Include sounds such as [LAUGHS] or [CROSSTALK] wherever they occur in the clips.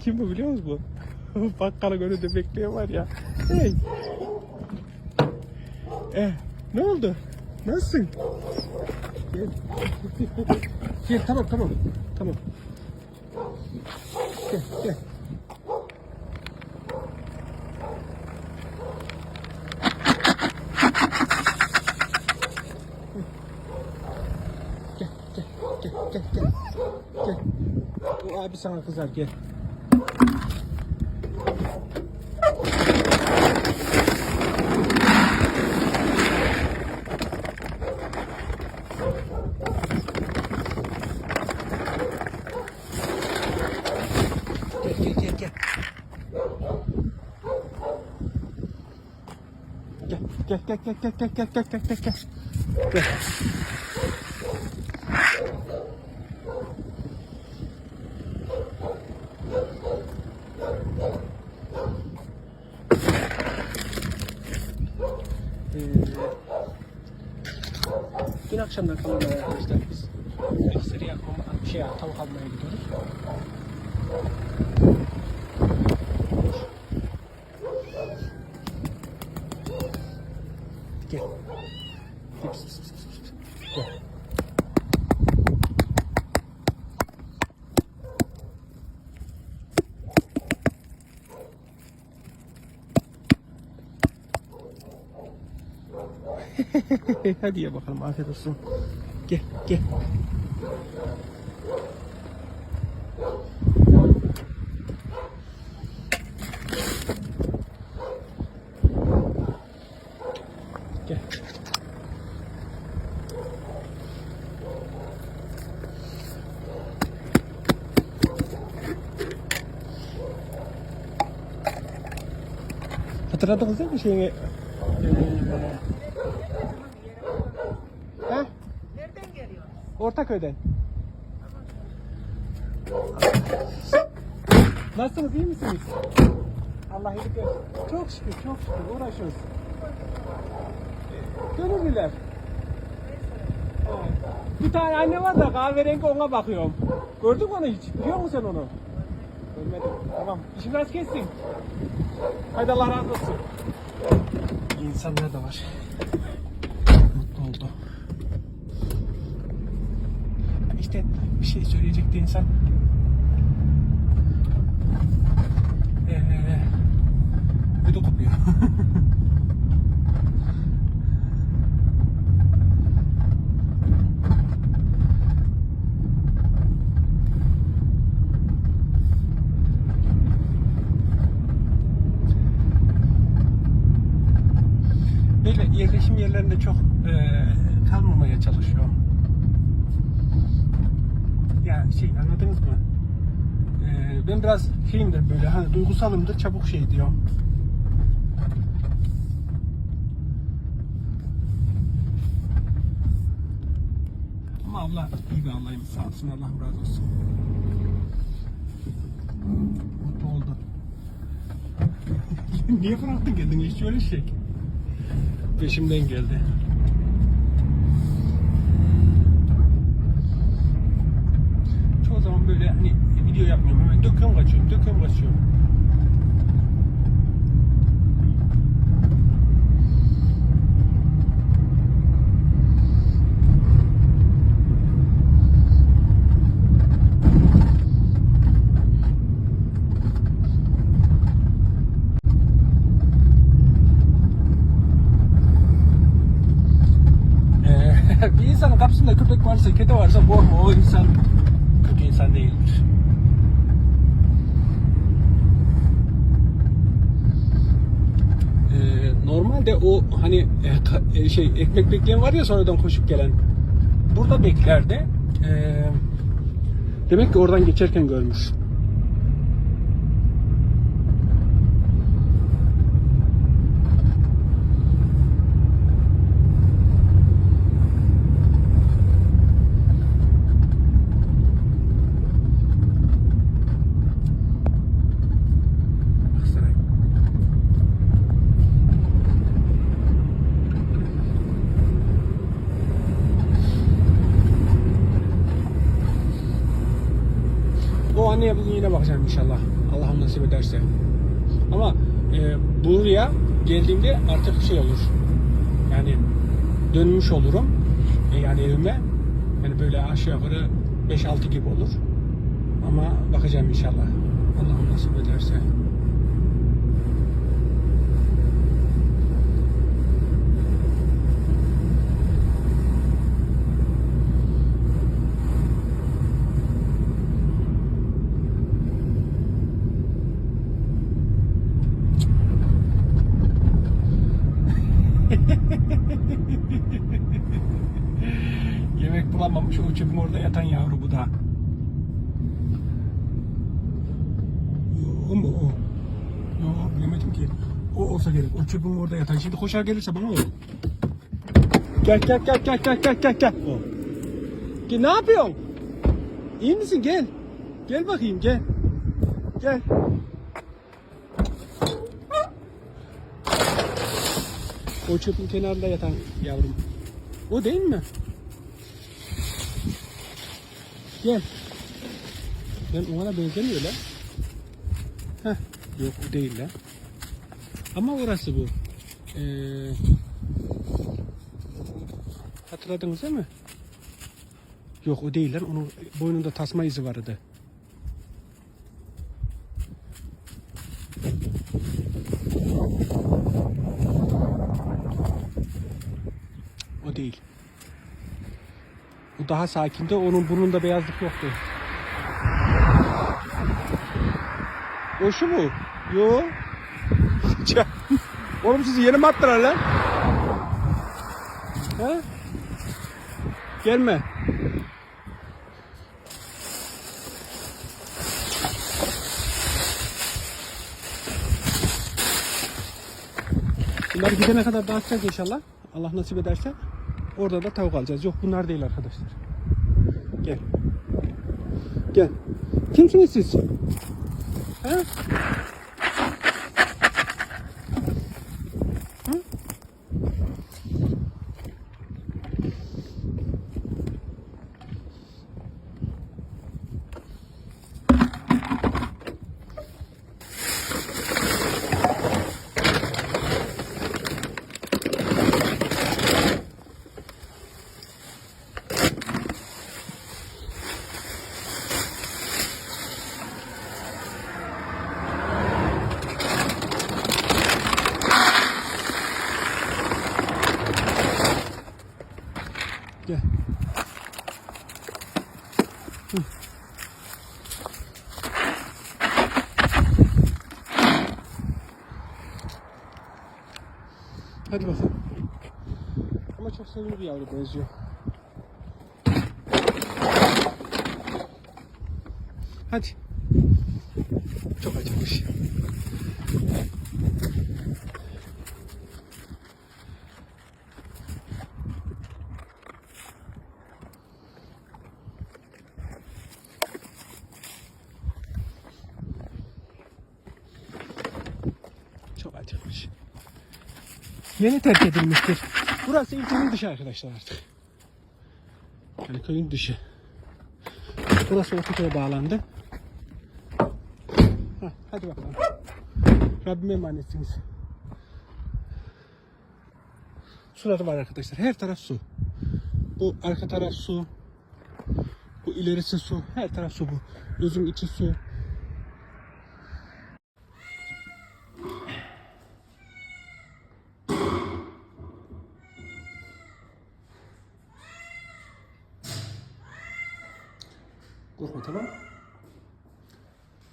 Kim bu biliyor musun [LAUGHS] bu? Bakkalın önünde bekleyen var ya. Hey. Eh, ne oldu? Nasılsın? Gel. gel tamam tamam. Tamam. Gel gel. Gel gel gel gel gel. Gel. Bu abi sana kızar. Gel gel gel gel. Gel gel gel gel gel gel gel gel gel gel. Ee, dün akşamdan kalmaya arkadaşlar biz ekseri yapmama, şey tavuk almaya gidiyoruz. [LAUGHS] Hadi ye bakalım afiyet olsun. Gel gel. Gel. Hatırladınız değil mi şeyini? Ee, Ha? Nereden geliyor? Ortaköy'den. Nasılsınız iyi misiniz? Allah iyilik versin. Çok şükür çok şükür uğraşıyoruz. Gönüllüler. Bir tane anne var da kahverengi ona bakıyorum. Gördün mü onu hiç? Biliyor musun sen onu? Görmedim. Tamam. İşin rast kessin. Hadi Allah razı olsun. İnsanlar da var. Mutlu oldu. İşte bir şey söyleyecekti insan. Ee, ödü kopuyor. Yerleşim yerlerinde çok e, kalmamaya çalışıyorum. Ya şey anladınız mı? Ee, ben biraz şeyimdir böyle hani duygusalımdır çabuk şey diyor. Ama Allah iyi bir Allah'ım sağ olsun Allah razı olsun. Mutlu oldu. [LAUGHS] Niye bıraktın kendini hiç öyle şey. Peşimden geldi. Böyle hani video yapmıyorum hemen döküyorum kaçıyorum döküyorum kaçıyorum. Ee, [LAUGHS] bir insanın kapısında köpek varsa, kedi varsa bu o insan kötü insan değildir. Ee, normalde o hani e, e, şey ekmek bekleyen var ya sonradan koşup gelen burada beklerdi. Ee, demek ki oradan geçerken görmüş. Bakacağım inşallah. Allah'ım nasip ederse. Ama e, buraya geldiğimde artık şey olur. Yani dönmüş olurum. E, yani evime. Yani böyle aşağı yukarı 5-6 gibi olur. Ama bakacağım inşallah. Allah'ım nasip ederse. [LAUGHS] Yemek bulamamış o çöpün orada yatan yavru bu da. O mu o? Yok bilemedim ki. O olsa gerek. O çöpün orada yatan. Şimdi koşar gelirse bana o. Gel gel gel gel gel gel gel gel. O. Gel ne yapıyorsun? İyi misin? Gel. Gel bakayım gel. Gel. O çöpün kenarında yatan yavrum. O değil mi? Gel. Ben ona benzemiyor lan. Heh. Yok o değil lan. Ama orası bu. Ee, hatırladınız değil mi? Yok o değil lan. Onun boynunda tasma izi vardı. O değil. O daha sakindi. Onun burnunda beyazlık yoktu. O şu mu? Yo. Oğlum sizi yeni mi attılar lan? He? Gelme. Bunları gidene kadar dağıtacağız inşallah. Allah nasip ederse. Orada da tavuk alacağız. Yok bunlar değil arkadaşlar. Gel. Gel. Kimsiniz siz? He? Hadi bakalım. Ama çok sevimli bir yavru benziyor. Hadi. Çok acımış. Çok acımış. Yeni terk edilmiştir. Burası ilçenin dışı arkadaşlar artık. Yani köyün dışı. Burası Ortaköy'e bağlandı. Heh, hadi bakalım. Rabbime emanetsiniz. Suları var arkadaşlar. Her taraf su. Bu arka taraf su. Bu ilerisi su. Her taraf su bu. Özün içi su. Mı?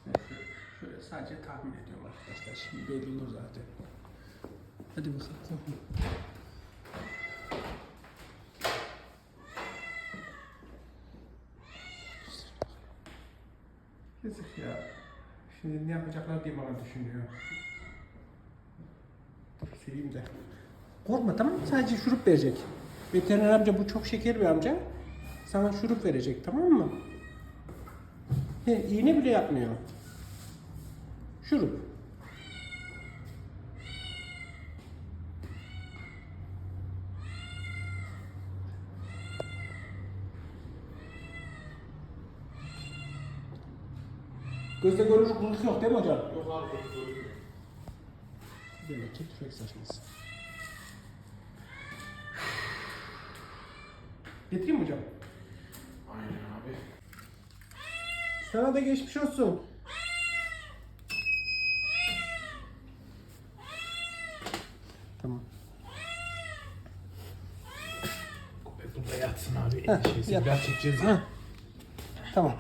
Evet, Şöyle sadece tahmin ediyorum arkadaşlar. Şimdi belli olur zaten. Hadi bakalım. korkma. Yazık ya. Şimdi ne yapacaklar diye bana düşünüyor. Dur sileyim de. Korkma tamam mı? Sadece şurup verecek. Veteriner amca bu çok şeker bir amca. Sana şurup verecek tamam mı? He, iğne bile yapmıyor. Şurup. Gözde görünür kılık yok değil mi hocam? Yok abi çok zor. Demek ki tüfek saçması. Getireyim mi hocam? Aynen abi. Sana da geçmiş olsun. Tamam. Köpek burada yatsın abi. Heh, Şeysi yat. biraz çekeceğiz. Ha. Tamam.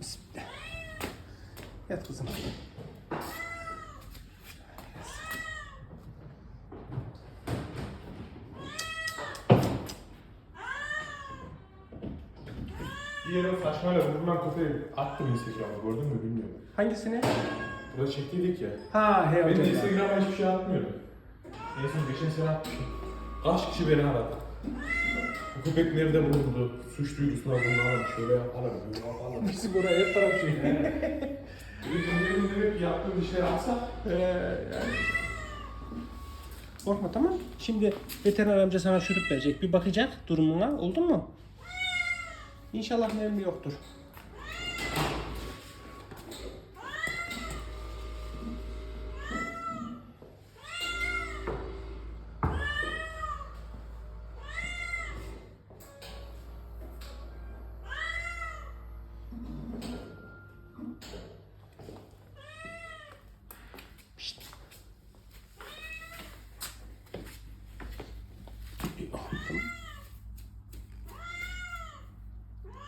Bismillah. Yat kızım. Yere saçmayla vurulan köpeği attım Instagram'a gördün mü bilmiyorum. Hangisini? Burada çektiydik ya. Ha he Ben de. Instagram'a hiçbir şey atmıyordum. En son geçen sene atmışım. Kaç kişi beni aradı. Bu köpek nerede bulundu? Suç duyurusuna bulunalım. Şöyle yapalım, böyle yapalım. Bizim oraya her taraf şey. Benim demek ki yaptığım işleri alsak. Ee, yani. Korkma tamam. Şimdi veteriner amca sana şurup verecek. Bir bakacak durumuna. Oldu mu? İnşallah mermi yoktur.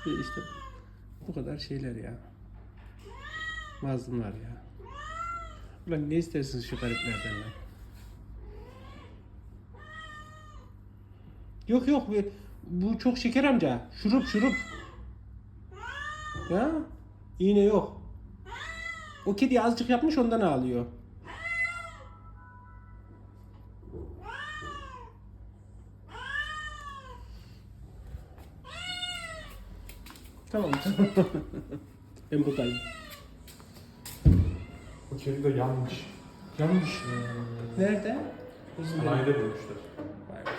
Ve işte bu kadar şeyler ya. Mazlumlar ya. Ulan ne istersiniz şu gariplerden lan? Yok yok bu çok şeker amca. Şurup şurup. Ya iğne yok. O kedi azıcık yapmış ondan ağlıyor. Tamam [LAUGHS] ben buradayım. Bu kedi de yanmış. Yanmış. Nerede? Sanayide bulmuşlar. Vay be.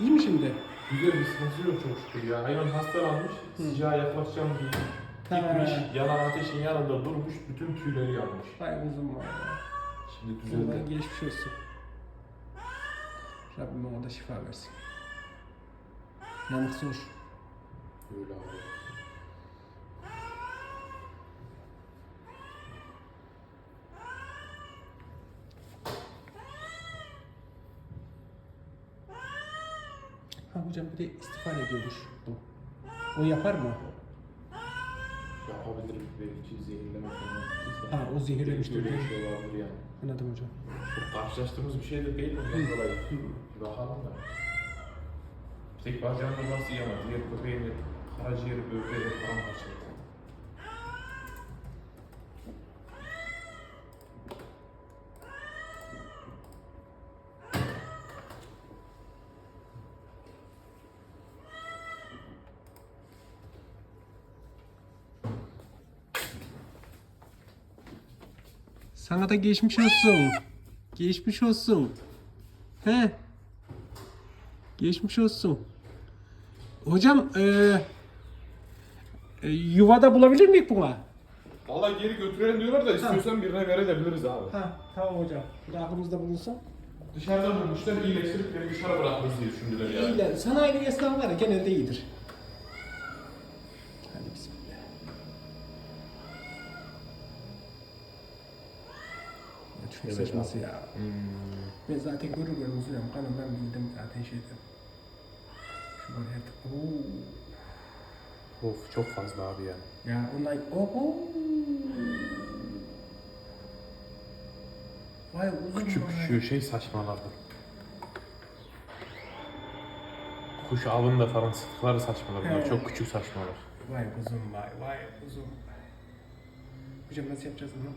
İyi mi şimdi? Güzel bir sıkıntı yok çok şükür ya. Hayvan hastalanmış. Sıcağa yaklaşacağım diye. Gitmiş, yanan ateşin yanında durmuş, bütün tüyleri yanmış. Vay kuzum var ya. Şimdi düzeldi. geçmiş olsun. Rabbim ona da şifa versin. Yanık zor. Öyle abi. Ha hocam bir de istiğfar ediyormuş bu. O yapar mı? Yapabilirim belki zehirleme falan. Ha o zehirlemiştir. Öyle değil bir şey olabilir yani. Anladım hocam. Çok karşılaştığımız bir şey de değil ondan dolayı. Bir bakalım da. Tek bacağında nasıl ama diğer köpeğin karaciğeri, böbreği falan parçaladı. Sana da geçmiş olsun. Geçmiş olsun. He. Geçmiş olsun. Hocam eee e, yuvada bulabilir miyik buna? Valla geri götürelim diyorlar da istiyorsan birine verebiliriz abi. Ha tamam hocam. Da aklımızda bulunsun. Dışarıdan bulmuşlar iyileştirip beni dışarı bırakırız diye düşündüler yani. İyiler. Sanayi esnafı var ya genelde iyidir. Hadi bismillah. Ya Çok Evet saçması ya. Hmm. Ben zaten görür görmez hocam kanım ben bildim zaten şeyden. Şu var her Oo. Of çok fazla abi yani. Ya onlar oho. Vay uzun Küçük vay. şu şey saçmalardı. Kuş avında falan sıktıkları saçmalar bunlar. Evet. Çok küçük saçmalar. Vay uzun vay vay uzun. Hocam nasıl yapacağız bunu?